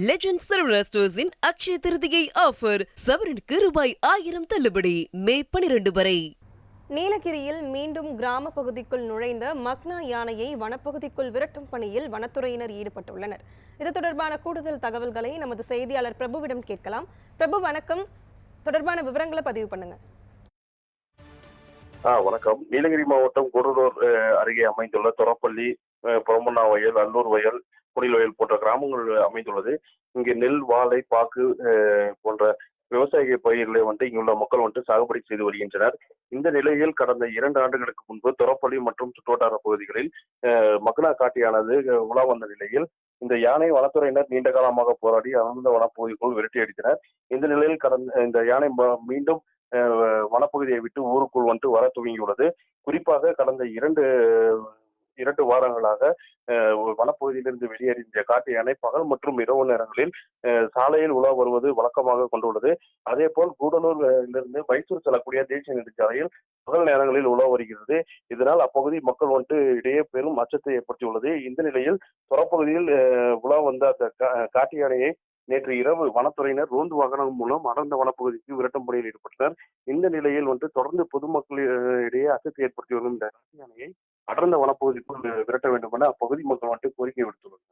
Legend Saravana ஸ்டோர்ஸின் Akshaya Tritiya offer சவரனுக்கு ரூபாய் ஆயிரம் தள்ளுபடி. மே பனிரெண்டு வரை. நீலகிரியில் மீண்டும் கிராம பகுதிக்குள் நுழைந்த மக்னா யானையை வனப்பகுதிக்குள் விரட்டும் பணியில் வனத்துறையினர் ஈடுபட்டுள்ளனர். இது தொடர்பான கூடுதல் தகவல்களை நமது செய்தியாளர் பிரபுவிடம் கேட்கலாம். பிரபு வணக்கம். தொடர்பான விவரங்களை பதிவு பண்ணுங்கள் ஆ வணக்கம். நீலகிரி மாவட்டம் கூடலூர் அருகே அமைந்துள்ள தொரப்பள்ளி புறமண்ணா வயல் அல்லூர் வயல் குடில் வயல் போன்ற கிராமங்கள் அமைந்துள்ளது. இங்கு நெல் வாழை பாக்கு போன்ற விவசாய பயிர்களை வந்து இங்குள்ள மக்கள் வந்துட்டு சாகுபடி செய்து வருகின்றனர். இந்த நிலையில் கடந்த இரண்டு ஆண்டுகளுக்கு முன்பு தொரப்பள்ளி மற்றும் சுற்றுவட்டார பகுதிகளில் அஹ், மக்னா காட்டியானது உலா வந்த நிலையில் இந்த யானை வனத்துறையினர் நீண்ட காலமாக போராடி அனந்த வனப்பகுதிக்குள் விரட்டி அடித்தனர். இந்த நிலையில் கடந்த இந்த யானை மீண்டும் வனப்பகுதியை விட்டு ஊருக்குள் வந்துட்டு வர துவங்கியுள்ளது. குறிப்பாக கடந்த இரண்டு இரண்டு வாரங்களாக வனப்பகுதியிலிருந்து வெளியேறிய காட்டு யானை பகல் மற்றும் இரவு நேரங்களில் சாலையில் உலா வருவது வழக்கமாக கொண்டுள்ளது. அதே போல் கூடலூரிலிருந்து மைசூர் செல்லக்கூடிய தேசிய நெடுஞ்சாலையில் பகல் நேரங்களில் உலா வருகிறது. இதனால் அப்பகுதி மக்கள் வந்துட்டு இடையே பெரும் அச்சத்தை ஏற்படுத்தியுள்ளது. இந்த நிலையில் புறப்பகுதியில் உலா வந்த அந்த கா- காட்டு யானையை நேற்று இரவு வனத்துறையினர் ரோந்து வாகனம் மூலம் அடர்ந்த வனப்பகுதிக்கு விரட்டும் பணியில் ஈடுபட்டனர். இந்த நிலையில் வந்து தொடர்ந்து பொதுமக்களிடையே அச்சத்தை ஏற்படுத்தி வரும் இந்த காட்டு யானையை அடர்ந்த வனப்பகுதிக்குள் விரட்ட வேண்டும் என அப்பகுதி மக்கள் வந்துட்டு கோரிக்கை விடுத்துள்ளனர்.